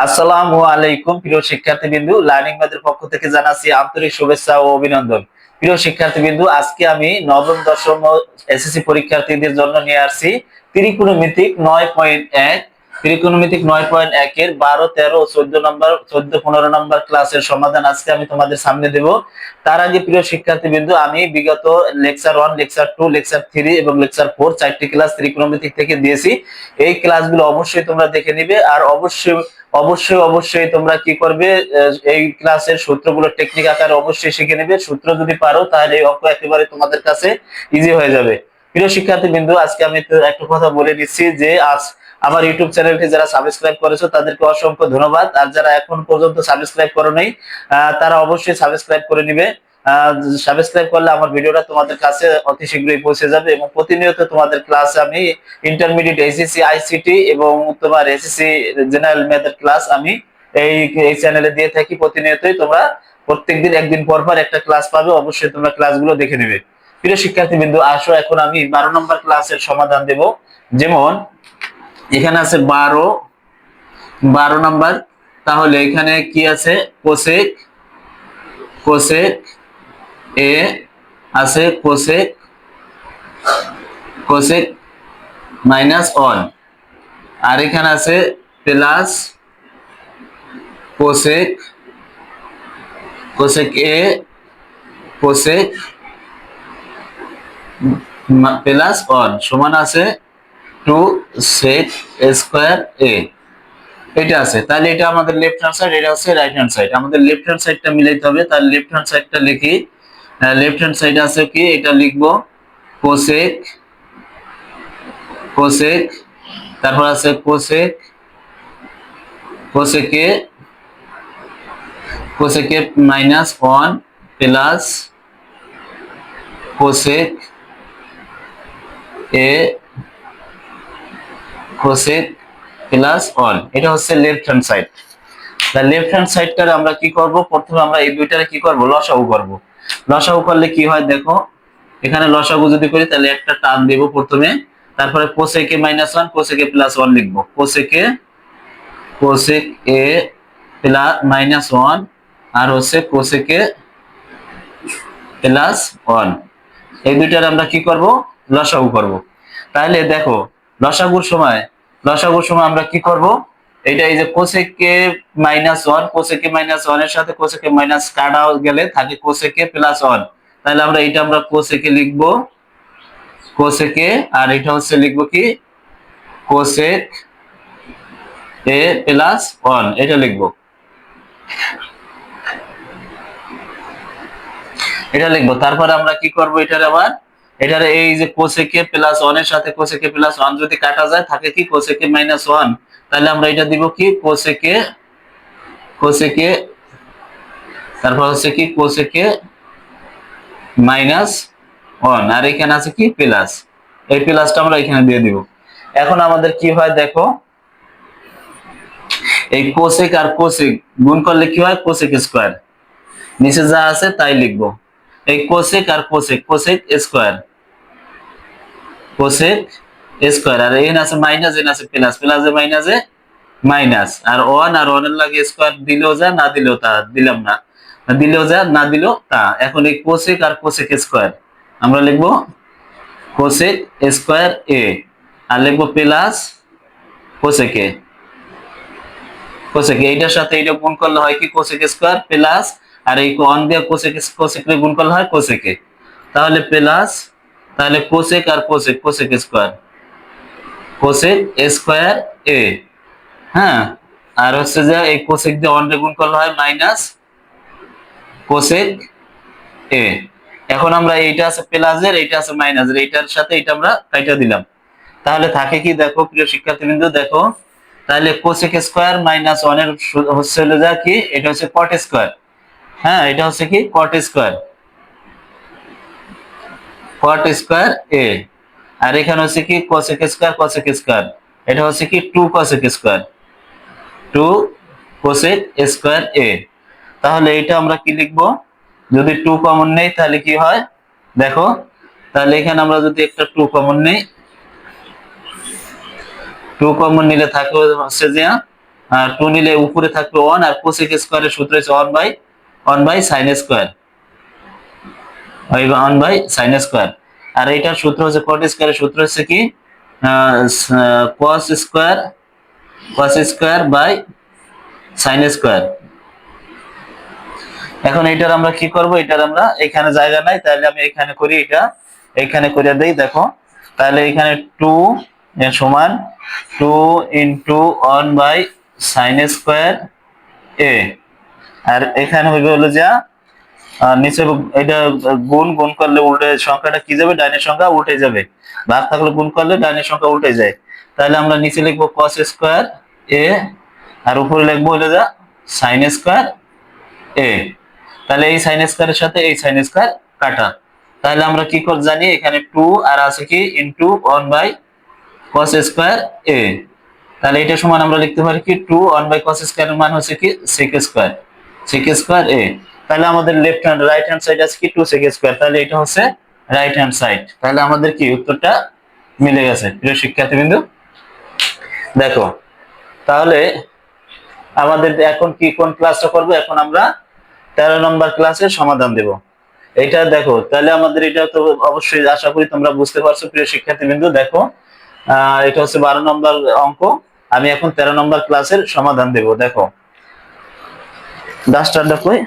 আসসালামু আলাইকুম, প্রিয় শিক্ষার্থীবৃন্দু। লার্নিং ম্যাথের পক্ষ থেকে জানাচ্ছি আন্তরিক শুভেচ্ছা ও অভিনন্দন। প্রিয় শিক্ষার্থীবৃন্দু, আজকে আমি নবম, দশম এসএসসি পরীক্ষার্থীদের জন্য নিয়ে আসছি ত্রিকোণমিতিক নয় পয়েন্ট এক। ত্রিকোণমিতিক নয় পয়েন্ট একের বারো, তেরো চোদ্দ নম্বর, চোদ্দ, পনেরো নম্বর ক্লাসের সমাধান আজকে আমি তোমাদের সামনে দেব। তার আগে, প্রিয় শিক্ষার্থীবৃন্দু, আমি বিগত lecture one lecture two lecture three এবং লেকচার ফোর চারটি ক্লাস ত্রিকোণমিতিক থেকে দিয়েছি। এই ক্লাসগুলো অবশ্যই তোমরা দেখে নিবে। আর অবশ্যই অবশ্যই অবশ্যই তোমরা কি করবে? এই ক্লাসের সূত্রগুলো টেকনিক আকারে অবশ্যই শিখে নেবে। সূত্র যদি পারো, তাহলে এই অঙ্ক একেবারে তোমাদের কাছে ইজি হয়ে যাবে। প্রিয় শিক্ষার্থী বিন্দু আজকে আমি একটা কথা বলে দিচ্ছি যে, আজ আমার ইউটিউব চ্যানেলটি যারা সাবস্ক্রাইব করেছ, তাদেরকে অসংখ্য ধন্যবাদ। আর যারা এখন পর্যন্ত সাবস্ক্রাইব করো নাই তারা অবশ্যই সাবস্ক্রাইব করে নিবে। সাবস্ক্রাইব করলে আমার ভিডিওটা তোমাদের কাছে অতি শীঘ্রই পৌঁছে যাবে এবং প্রতিনিয়ত তোমাদের ক্লাসে আমি ইন্টারমিডিয়েট এসএসসি আইসিটি এবং তোমার এসএসসি জেনারেল ম্যাথের ক্লাস আমি এই এই চ্যানেলে দিয়ে থাকি। প্রতিনিয়তই তোমরা প্রত্যেকদিন একদিন পর পর একটা ক্লাস পাবে। অবশ্যই তোমরা ক্লাসগুলো দেখে নেবে। প্রিয় শিক্ষার্থী বিন্দু আসো, এখন আমি বারো নম্বর ক্লাসের সমাধান দেব। যেমন, এখানে আছে বারো বারো নাম্বার। তাহলে এখানে কি আছে? কোসেক কোসেক এ আছে কোসেক কোসেক মাইনাস ওয়ান আর এখানে আছে plus cosec cosec A cosec plus one সমান আছে টু সেক স্কোয়ার এ এটা আছে। তাহলে এটা আমাদের লেফট হ্যান্ড সাইড এটা হচ্ছে রাইট হ্যান্ড সাইড আমাদের লেফট হ্যান্ড সাইডটা মিলাইতে হবে। তাহলে লেফট হ্যান্ড সাইডটা লিখি লেফট হ্যান্ড সাইড আছে কি? এটা লিখব কোসেক কোসেক তারপর আছে cosec cosec A cosec A minus one plus cosec A cosec plus one এটা হচ্ছে left hand side left hand সাইডটার আমরা কি করব? প্রথমে আমরা এই দুইটারে কি করব? লসাগু করব। লসাগু করলে কি হয় দেখো, এখানে লসাগু যদি করি তাহলে একটা টান দেব প্রথমে, তারপরে cosec A minus one cosec A plus one লিখব। Cosec A cosec A plus minus one আর হচ্ছে কোসেকে প্লাস ওয়ান এই দুইটার আমরা কি করব? লসাগু করব। তাহলে দেখো, লসাগুর সময় লসাগুর সময় আমরা কি করব? এটা এই যে cosec A minus one cosec A minus ওয়ানের সাথে কোসেকে মাইনাস কাটা গেলে থাকে কোসেকে প্লাস ওয়ান তাহলে আমরা এটা আমরা কোসেকে লিখব। কোসেকে, আর এটা হচ্ছে লিখব কি? কোসেক এ প্লাস ওয়ান এটা লিখব। এটা লিখব। তারপরে আমরা কি করব এটার আবার? এটার এই যে কোসেকে প্লাস ওয়ানের সাথে কোসেকে প্লাস ওয়ান যদি কাটা যায়, থাকে কি? কোসেকে মাইনাস ওয়ান তাহলে আমরা এটা দিব কি? কোসেকে কোসেকে তারপর হচ্ছে কি? কোসেকে মাইনাস ওয়ান আর এখানে আছে কি? প্লাস এই প্লাসটা আমরা এখানে দিয়ে দিব। এখন আমাদের কি হয় দেখো, এই কোসেক আর কোসেক গুণ করলে কি হয়? কোসেক স্কোয়ার নিচে যা আছে তাই লিখব। এই কোসেক আর cosec cosec square cosec square আর এন আছে মাইনাস এন আছে প্লাস প্লাসে মাইনাসে মাইনাস আর ওয়ান আর ওয়ানের লাগে স্কোয়ার দিলেও যা, না দিলেও তা, দিলাম না। দিলেও যা, না দিলেও তা। এখন এই কোসেক আর কোসেক স্কোয়ার আমরা লিখব কোসেক স্কোয়ার এ আর লিখব প্লাস কোসেক কোসেক এইটার সাথে এইটা গুণ করলে হয় কি? কোসেক স্কোয়ার প্লাস আর এই ওয়ান দিয়ে কোসেক কোসেক গুণ করলে হয় কোসেকে তাহলে প্লাস তাহলে cosec R cosec cosec square cosec square A হ্যাঁ? আর হচ্ছে যে এই কোসেক দিয়ে ওয়ান গুণ করলে হয় মাইনাস কোসেক এ এখন আমরা এইটা আছে প্লাসের এইটা আছে মাইনাসের এইটার সাথে এটা আমরা কাইটা দিলাম। তাহলে থাকে কি দেখো, প্রিয় শিক্ষার্থীবৃন্দ, দেখো, তাহলে কোসেক স্কোয়ার মাইনাস ওয়ানের হচ্ছে যা কি? এটা হচ্ছে কট স্কোয়ার হ্যাঁ এটা হচ্ছে কি? Cot square cot square A আর এখানে হচ্ছে কি কোসেক স্কোয়ার কোসেক স্কোয়ার এটা হচ্ছে কি two cosec square two cosec square A তাহলে এটা আমরা কি লিখব? যদি টু কমন নেই, তাহলে কি হয়? দেখো, তাহলে এখানে আমরা যদি একটা টু কমন নেই টু কমন নিলে থাকে হচ্ছে যে টু নিলে উপরে থাকবে ওয়ান আর কোসেক স্কোয়ারের সূত্র হচ্ছে one by one by sine square one by sine square আর এটার সূত্র হচ্ছে কট স্কোয়ারের সূত্র হচ্ছে কি? Cos square cos square by sine square এখন এটার আমরা কি করব? এটার আমরা এখানে জায়গা নাই, তাহলে আমি এখানে করি এটা, এখানে করে দেই, দেখো। তাহলে এখানে টু সমান two into one by sine square A আর এখানে হইবে হলো যা নিচে এটা গুণ গুণ করলে উল্টে সংখ্যাটা কি যাবে? ডাইনের সংখ্যা উল্টে যাবে। ভাগ থাকলে গুণ করলে ডাইনের সংখ্যা উল্টে যায়। তাহলে আমরা নিচে লিখব কস স্কোয়ার এ আর উপরে লিখব হলো যা সাইন স্কোয়ার এ তাহলে এই সাইন স্কোয়ারের সাথে এই সাইন স্কোয়ার কাটা। তাহলে আমরা কি করে, জানি এখানে টু আর আছে কি into one by cos square A তাহলে এটা সমান আমরা লিখতে পারি কি টু ওয়ান বাই কস স্কোয়ারের মান হচ্ছে কি sec square sec square A তাহলে আমাদের left hand right hand side আছে কি? টু সেক স্কোয়ার তাহলে এটা হচ্ছে রাইট হ্যান্ড সাইড তাহলে আমাদের কি উত্তরটা মিলে গেছে? প্রিয় শিক্ষার্থী বিন্দু দেখো, তাহলে আমাদের এখন কি কোন ক্লাসটা করব? এখন আমরা তেরো নম্বর ক্লাসের সমাধান দেব। এটা দেখো, তাহলে আমাদের এটা তো অবশ্যই আশা করি তোমরা বুঝতে পারছ, প্রিয় শিক্ষার্থী বিন্দু দেখো এটা হচ্ছে বারো নম্বর অঙ্ক। আমি এখন তেরো নম্বর ক্লাসের সমাধান দেব, দেখো। ডাস্টারটা কই?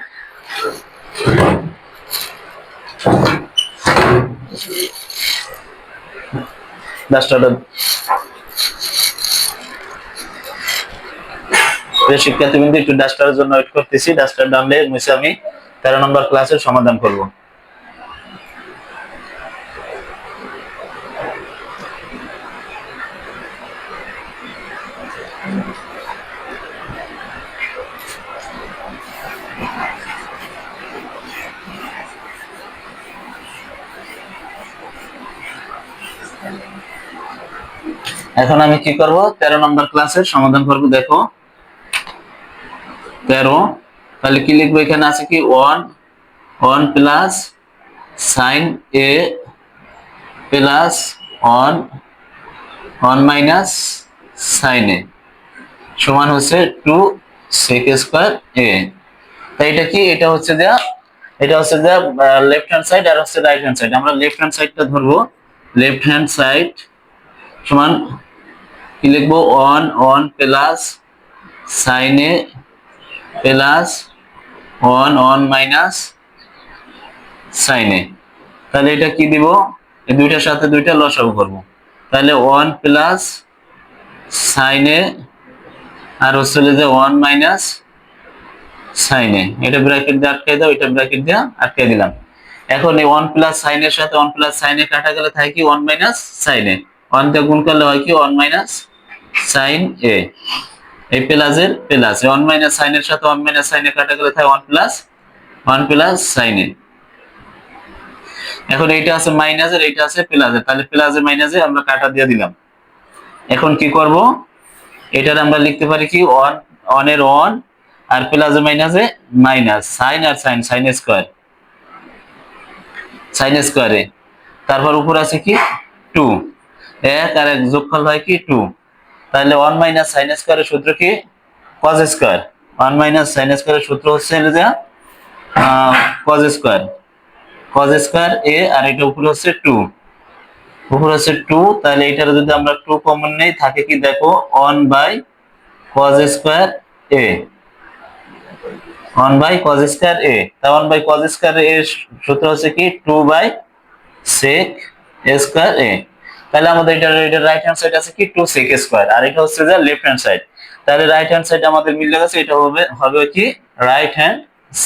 ডাস্টারটা প্রিয় শিক্ষার্থী বিন্দু একটু ডাস্টারের জন্য ওয়েট করতেছি। ডাস্টার ডানলে মিশে আমি। তেরো নম্বর ক্লাসের সমাধান করব। এখন আমি কি করব? তেরো নম্বর ক্লাসের সমাধান করব, দেখো। তেরো। তাহলে কি লিখব এখানে? আছে কি? One one plus sine A plus one one minus sine A সমান হচ্ছে টু সেক স্কোয়ার এ তাই এটা কি? এটা হচ্ছে দেয়া, এটা হচ্ছে দেয়া লেফট হ্যান্ড সাইড আর হচ্ছে রাইট হ্যান্ড সাইড আমরা লেফট হ্যান্ড সাইডটা ধরবো। লেফট হ্যান্ড সাইড সমান কি লিখব? One one plus sine plus one one minus sine A তাহলে এটা কি দিব? এই দুইটার সাথে দুইটা লসাগু করব। তাহলে ওয়ান প্লাস সাইনে আর হচ্ছে যে ওয়ান মাইনাস সাইনে এটা ব্র্যাকেট দিয়ে আটকে দাও, এটা ব্র্যাকেট দিয়ে আটকাই দিলাম। এখন এই ওয়ান প্লাস সাইনের সাথে ওয়ান প্লাস সাইনে কাটা গেলে থাকে ওয়ান মাইনাস সাইনে ওয়ান দিয়ে গুণ করলে হয় কি? One minus sine A. এই প্লাসের প্লাস। ওয়ান মাইনাস সাইনের সাথে ওয়ান মাইনাস সাইনে কাটা গেলে থাকে ওয়ান প্লাস ওয়ান প্লাস সাইনে এখন এইটা আছে মাইনাসের এইটা আছে প্লাসের তাহলে প্লাসের মাইনাসে আমরা কাটা দিয়ে দিলাম। এখন কি করব? এটার আমরা লিখতে পারি কি? ওয়ান ওয়ানের ওয়ান আর প্লাসের মাইনাসে মাইনাস। সাইন আর সাইন সাইন স্কোয়ার। সাইন স্কোয়ারে তারপর উপর আছে কি? টু। এক আর এক যোগফল হয় কি? টু তাহলে ওয়ান মাইনাস সাইন স্কোয়ারের সূত্র কি? Cos square one minus sine স্কোয়ারের সূত্র হচ্ছে যে cos square cos square A আর এটা উপরে হচ্ছে টু উপরে হচ্ছে টু তাহলে এটার যদি আমরা টু কমন নেই, থাকে কি দেখো? One by cos square A one by cos square A তা ওয়ান বাই কজ স্কোয়ার এর সূত্র হচ্ছে কি? Two by sec square A তাহলে আমাদের এটা এটা রাইট হ্যান্ড সাইড আছে কি? টু সেক স্কোয়ার আর এটা হচ্ছে যে লেফট হ্যান্ড সাইড তাহলে রাইট হ্যান্ড সাইড আমাদের মিলে গেছে এটা হবে হবে কি? রাইট হ্যান্ড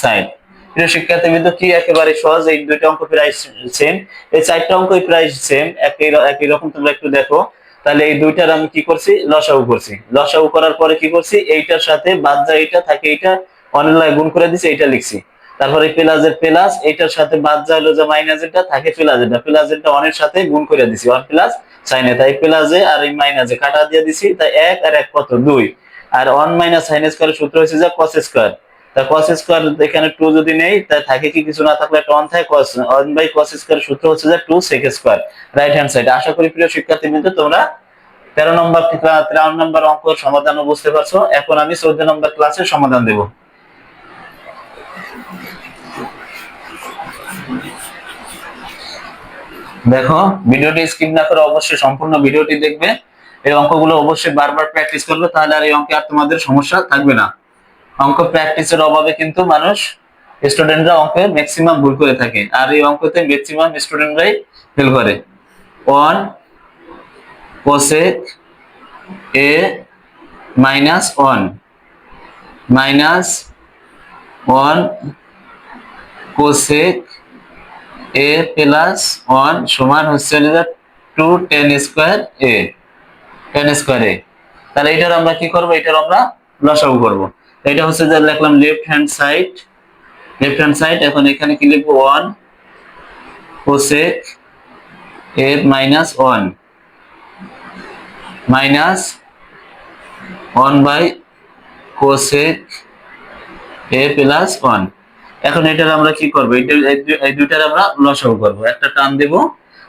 সাইড প্রিয় শিক্ষার্থী বিন্দু কি একেবারে সহজ? এই দুইটা অঙ্ক প্রায় সেম এই চারটা অঙ্কই প্রায় সেম একই একই রকম তোমরা একটু দেখো। তাহলে এই দুইটার আমি কি করছি? লসাগু করছি। লসাগু করার পরে কি করছি? এইটার সাথে বাদ যা এইটা, থাকে এইটা অনলাইন গুণ করে দিছি, এইটা লিখছি। তারপরে প্লাসের প্লাস এটার সাথে বাদ যা হলো যে মাইনাসেরটা থাকে প্লাসেরটা প্লাসেরটা অনের সাথে গুণ করে দিছি। ওয়ান প্লাস সাইনে, তাই প্লাসে আর এই মাইনাসে কাটা দিয়ে দিছি, তাই এক আর এক কত? দুই। আর ওয়ান মাইনাস সাইন স্কোয়ারের সূত্র হচ্ছে যে কস স্কোয়ার। তা কস স্কোয়ার এখানে টু যদি নেই, তাই থাকে কি কিছু না থাকলে একটা ওয়ান থাকে cos one by cos square সূত্র হচ্ছে যে two sec square right hand side আশা করি প্রিয় শিক্ষার্থী কিন্তু তোমরা তেরো নম্বর তেরো নম্বর অঙ্ক সমাধানও বুঝতে পারছ। এখন আমি চোদ্দ নম্বর ক্লাসের সমাধান দেব। দেখো, ভিডিওটি স্কিপ না করে অবশ্যই সম্পূর্ণ ভিডিওটি দেখবে। এই অঙ্কগুলো অবশ্যই বারবার প্র্যাকটিস করবে, তাহলে আর এই অঙ্কে আর তোমাদের সমস্যা থাকবে না। অঙ্ক প্র্যাকটিসের অভাবে কিন্তু মানুষ স্টুডেন্টরা অঙ্কে ম্যাক্সিমাম ভুল করে থাকে, আর এই অঙ্কতে ম্যাক্সিমাম স্টুডেন্টরাই ফেল করে। One cosec A minus one minus one cosec A plus one সমান হচ্ছে two tan square A tan square A তাহলে এটার আমরা কি করব? এটার আমরা লসাগু করব। এটা হচ্ছে যে লিখলাম left hand side left hand side এখন এখানে কি লিখব? One cosec A minus one minus one by cosec A plus one এখন এটার আমরা কি করব? এই দুইটার আমরা লসাগু করব। একটা টান দেব,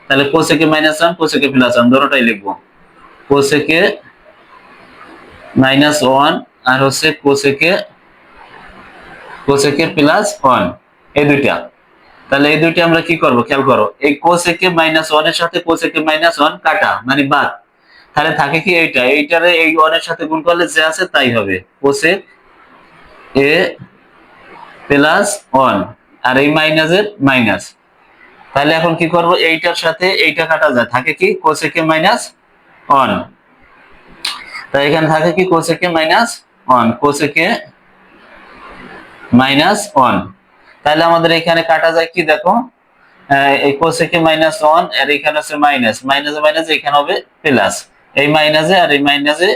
তাহলে cosec A minus one cosec A plus one দুটোটাই লিখব। কোসেকে মাইনাস ওয়ান আর হচ্ছে কোসেকে কোসেকে প্লাস ওয়ান এই দুইটা। তাহলে এই দুইটা আমরা কি করব? খেয়াল করো, এই কোসেকে মাইনাস ওয়ানের সাথে কোসেকে মাইনাস ওয়ান কাটা মানে বাদ। তাহলে থাকে কি এইটা, এইটারে এই ওয়ানের সাথে গুণ করলে যে আছে তাই হবে। Cosec A plus one. আর এই মাইনাসের মাইনাস। তাহলে এখন কি করব? এইটার সাথে এইটা কাটা যায়। থাকে কি? কোসেকে মাইনাস ওয়ান তাই এখানে থাকে কি? Cosec A minus one cosec A minus one তাহলে আমাদের এখানে কাটা যায় কি দেখো? এই কোসেকে মাইনাস ওয়ান আর এখানে আছে মাইনাস মাইনাসে মাইনাস এখানে হবে প্লাস এই মাইনাসে আর এই মাইনাসে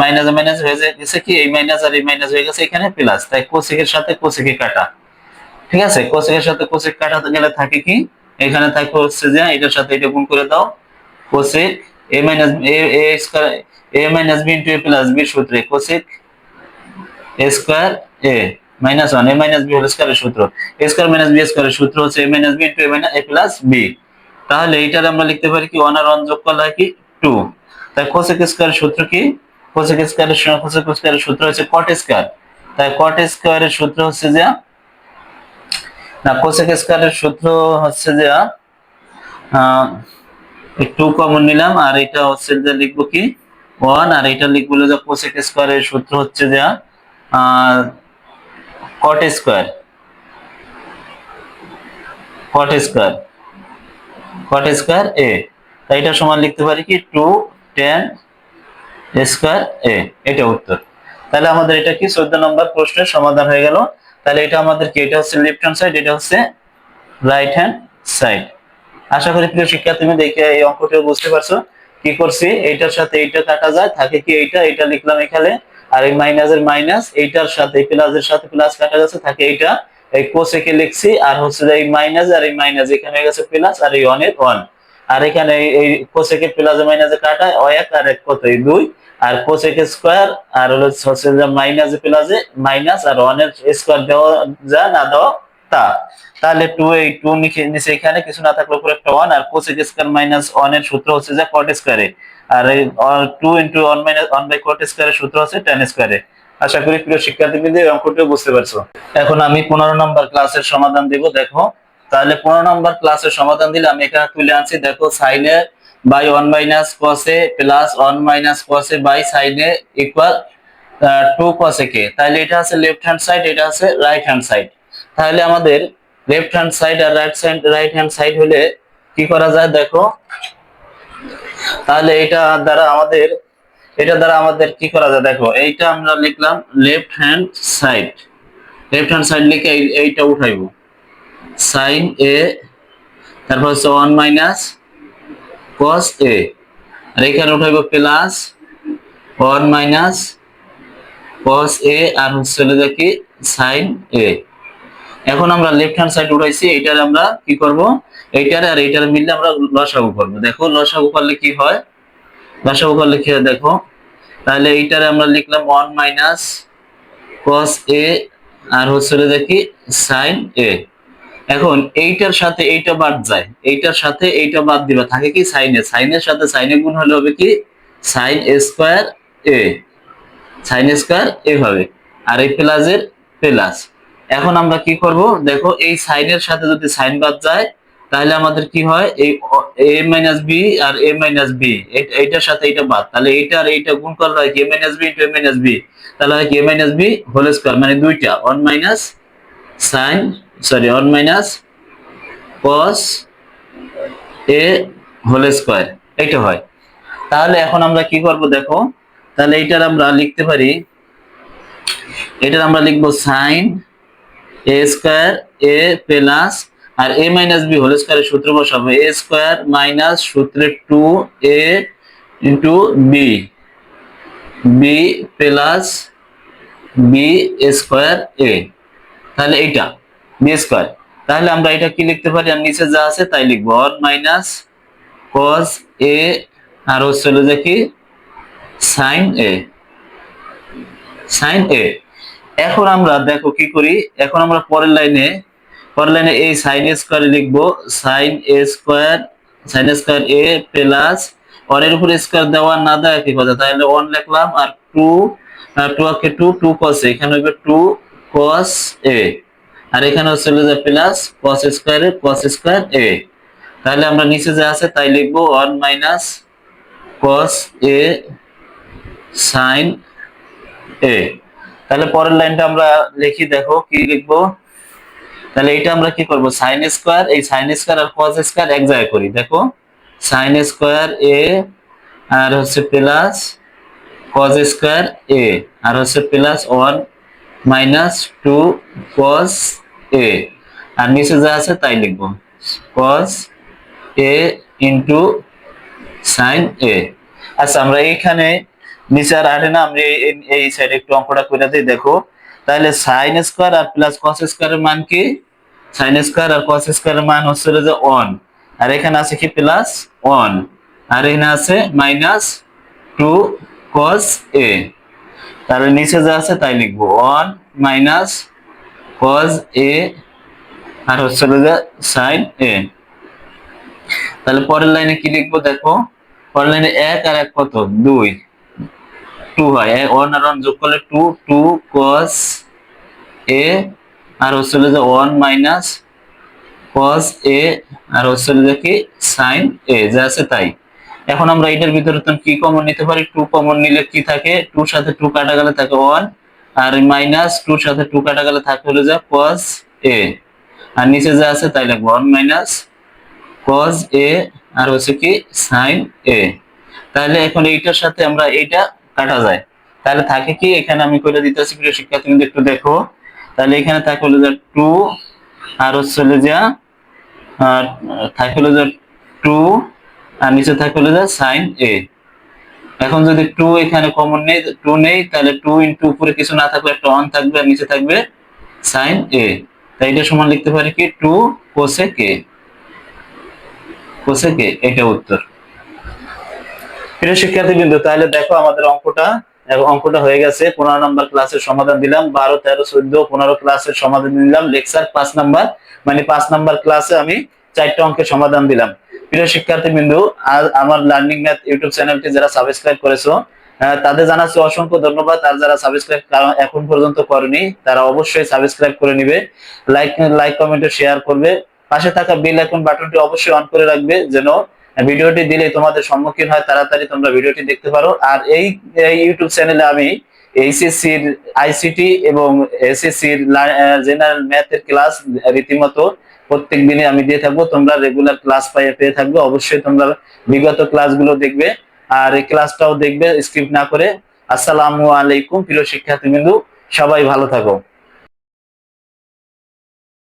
মাইনাসে মাইনাস হয়ে গেছে কি? এই মাইনাস আর এই মাইনাস হয়ে গেছে এখানে প্লাস তাই কোসেকের সাথে কোসেকে কাটা। ঠিক আছে? কোসেকের সাথে কোসেক কাটাতে গেলে থাকে কি? এখানে থাকে হচ্ছে যে, এটার সাথে এটা গুণ করে দাও। Cosec A minus A square A minus B into A plus B সূত্রে cosec A square A minus one A minus B whole স্কয়ারের সূত্র। এ স্কয়ার মাইনাস বি স্কয়ারের সূত্র হচ্ছে A minus B into A minus A plus B তাহলে এইটার আমরা লিখতে পারি কি? ওয়ান আর ওয়ান যোগ করলে কি? টু তাই কোসেক স্কয়ারের সূত্র কি? কোসেক স্কয়ারের কোসেক স্কয়ারের সূত্র হচ্ছে কট স্কয়ার তাই কট স্কয়ারের সূত্র হচ্ছে যে, না, কোসেক স্কয়ারের সূত্র হচ্ছে যে একটু কমন নিলাম, আর এটা হচ্ছে যে লিখব কি? ওয়ান আর এটা লিখব যে কোসেক স্কয়ারের সূত্র হচ্ছে যে cot square cot square cot square A তাই এটা সমান লিখতে পারি কি? টু টেন স্কয়ার এ, এটা উত্তর। তাহলে আমাদের এটা কি? চোদ্দ নম্বর প্রশ্নের সমাধান হয়ে গেল। তাহলে এটা আমাদের কি? এটা হচ্ছে লেফট হ্যান্ড সাইড এটা হচ্ছে রাইট হ্যান্ড সাইড আশা করি প্রিয় শিক্ষার্থী তুমি দেখে এই অঙ্কটিও বুঝতে পারছ। কি করছি? এইটার সাথে এইটা কাটা যায়, থাকে কি এইটা? এইটা লিখলাম এখানে। আর এই মাইনাসের মাইনাস এইটার সাথে প্লাসের সাথে প্লাস কাটা গেছে থাকে এইটা। এই কোসেকে লিখছি, আর হচ্ছে এই মাইনাস আর এই মাইনাস এখানে হয়ে গেছে প্লাস আর এই ওয়ানের ওয়ান আর এখানে এই কোসেকে প্লাস মাইনাসে কাটা এক আর এক কত? দুই। আর কোসেক স্কোয়ার, আর হলো মাইনাস প্লাসে মাইনাস, আর ওয়ানের স্কোয়ার দেওয়া যা না দেওয়া, তা। তাহলে টু এই টু নিচে এখানে কিছু না থাকলে উপরে একটা ওয়ান, আর কোসেক স্কোয়ার মাইনাস ওয়ানের সূত্র হচ্ছে যে কট স্কোয়ারে আর two into one minus one by cot স্কোয়ারের সূত্র হচ্ছে টেন স্কোয়ারে আশা করি প্রিয় শিক্ষার্থীবৃন্দ, এই অঙ্কটিও বুঝতে পারছ। এখন আমি পনেরো নম্বর ক্লাসের সমাধান দিব। দেখো তাহলে পনেরো নম্বর ক্লাসের সমাধান দিলে আমি এখানে তুলে আনছি, দেখো sine A by one minus cos A plus one minus cos A by sine A equal to cos A কে তাহলে এটা আছে লেফট হ্যান্ড সাইড এটা আছে রাইট হ্যান্ড সাইড তাহলে আমাদের লেফট হ্যান্ড সাইড আর right side right hand side হলে কি করা যায় দেখো? তাহলে এটা দ্বারা আমাদের, এটা দ্বারা আমাদের কি করা যায় দেখো? এইটা আমরা লিখলাম left hand side left hand side লিখে এইটা উঠাইব। সাইন এ তারপর হচ্ছে ওয়ান মাইনাস কস এ আর এখানে উঠাইব plus one minus cos A আর হচ্ছে দেখি সাইন এ এখন আমরা লেফট হ্যান্ড সাইড উঠাইছি, এইটার আমরা কি করব? এইটার আর এইটার মিললে আমরা লসাগু করব। দেখো, লসাগু করলে কি হয়? লসাগু করলে কি হয় দেখো? তাহলে এইটারে আমরা লিখলাম ওয়ান মাইনাস কস এ আর হচ্ছে দেখি সাইন এ এখন এইটার সাথে এইটা বাদ যায়। এইটার সাথে এইটা বাদ দিবা। থাকে কি সাইনে সাইনের সাথে সাইনে গুণ হলে হবে কি? Sine square A sine square এভাবে আর এই প্লাসের প্লাস এখন আমরা কি করব? দেখো এই সাইনের সাথে যদি সাইন বাদ যায়, তাহলে আমাদের কি হয়? এই এ মাইনাস বি আর এ মাইনাস বি এইটার সাথে এটা বাদ। তাহলে এইটা আর এইটা গুণ করলে হয় কি? A minus B into A minus B তাহলে হয় কি? A minus B whole square মানে দুইটা। One minus sine sorry one minus cos A whole square এইটা হয়। তাহলে এখন আমরা কি করব দেখো? তাহলে এইটার আমরা লিখতে পারি এটার আমরা লিখব sine A square A plus R A minus B whole স্কোয়ারের সূত্র বসাবো। এ স্কোয়ার মাইনাস সূত্রে two A into B B plus B square A তাহলে এইটা। বি স্কোয়ার তাহলে আমরা এটা কি লিখতে পারি? আর নিচে যা আছে তাই লিখব। ওয়ান মাইনাস কস এ আর হচ্ছে যে কি? সাইন এ সাইন এ এখন আমরা দেখো কি করি? এখন আমরা পরের লাইনে পরের লাইনে এই সাইন এ স্কোয়ার লিখব sine A square sine square A plus এর উপরে স্কোয়ার দেওয়া না দেওয়া একই কথা। তাহলে ওয়ান লিখলাম আর টু টু কে টু টু কস এখানে হবে টু কস এ আর এখানে হচ্ছে হলো যে plus cos square A cos square A তাহলে আমরা নিচে যা আছে তাই লিখব one minus cos A sine A তাহলে পরের লাইনটা আমরা লিখি, দেখো কি লিখব। তাহলে এটা আমরা কি করব? সাইন স্কোয়ার এই সাইন স্কোয়ার আর কস স্কোয়ার এক জায়গায় করি, দেখো। সাইন স্কোয়ার এ আর হচ্ছে প্লাস কস স্কোয়ার এ আর হচ্ছে plus one minus two cos A আর নিচে যা আছে তাই লিখব। কস এ ইন্টু সাইন এ আচ্ছা আমরা এইখানে নিচে আর আটে না, আমরা এই- সাইডে একটু অঙ্কটা করে দিই, দেখো। তাহলে সাইন স্কোয়ার আর প্লাস কস স্কোয়ারের মান কি? সাইন স্কোয়ার আর কস স্কোয়ারের মান হচ্ছে যে ওয়ান আর এখানে আছে কি? প্লাস ওয়ান আর এখানে আছে মাইনাস টু কস এ তাহলে নিচে যা আছে তাই লিখব। ওয়ান মাইনাস কস এ, আর হচ্ছে সাইন এ। তাহলে পরের লাইনে কি লিখব দেখো? পরের লাইনে এক আর এক কত? দুই। টু হয়। ওয়ান আর ওয়ান যোগ করলে টু টু কস এ, আর হচ্ছে যে ওয়ান মাইনাস কস এ, আর হচ্ছে কি? Sine A. যা আছে তাই। এখন আমরা এটার ভিতরে কি কমন নিতে পারি? টু কমন নিলে কি থাকে? টুর সাথে টু কাটা গেলে থাকে ওয়ান আর মাইনাস টুর সাথে টু কাটা গেলে থাকে হলো যে কস এ আর নিচে যা আছে তাই লাগবে ওয়ান মাইনাস কজ এ আর হচ্ছে কি সাইন এ তাহলে এখন এইটার সাথে আমরা এইটা কাটা যায়। তাহলে থাকে কি? এখানে আমি করে দিতেছি, প্রিয় শিক্ষার্থী কিন্তু একটু দেখো। তাহলে এখানে থাকে হলো যে টু আর হচ্ছে যে, আর, থাকে হলো যে টু আর নিচে থাকে হলো সাইন এ এখন যদি টু এখানে কমন নেই টু নেই, তাহলে টু ইন্টু উপরে কিছু না থাকলে একটা ওয়ান থাকবে, আর নিচে থাকবে সাইন এ তাই এটা সমান লিখতে পারি কি? টু কোসে কে কোসেকে এটা উত্তর। প্রিয় শিক্ষার্থী বিন্দু তাহলে দেখো আমাদের অঙ্কটা অঙ্কটা হয়ে গেছে। পনেরো নম্বর ক্লাসের সমাধান দিলাম, বারো, তেরো, চোদ্দ, পনেরো ক্লাসের সমাধান দিলাম লেকচার পাঁচ নাম্বার। মানে পাঁচ নাম্বার ক্লাসে আমি চারটা অঙ্কের সমাধান দিলাম। প্রিয় শিক্ষার্থী বিন্দু আজ আমার লার্নিং ম্যাথ ইউটিউব চ্যানেলটি যারা সাবস্ক্রাইব করেছ তাদের জানাচ্ছি অসংখ্য ধন্যবাদ। আর যারা সাবস্ক্রাইব এখন পর্যন্ত করেনি, তারা অবশ্যই সাবস্ক্রাইব করে নিবে। লাইক লাইক কমেন্টে শেয়ার করবে। পাশে থাকা বেল আইকন বাটনটি অবশ্যই অন করে রাখবে, যেন ভিডিওটি দিলে তোমাদের সম্মুখীন হয়, তাড়াতাড়ি তোমরা ভিডিওটি দেখতে পারো। আর এই এই ইউটিউব চ্যানেলে আমি এইচএসসির আইসিটি এবং এসএসসির জেনারেল ম্যাথের ক্লাস রীতিমতো প্রত্যেক দিনে আমি দিয়ে থাকব, তোমরা রেগুলার ক্লাস পাইয়ে পেয়ে থাকবে। অবশ্যই তোমরা বিগত ক্লাসগুলো দেখবে আর এই ক্লাসটাও দেখবে স্কিপ না করে। আসসালামু আলাইকুম, প্রিয় শিক্ষার্থীবৃন্দু, সবাই ভালো থাকো।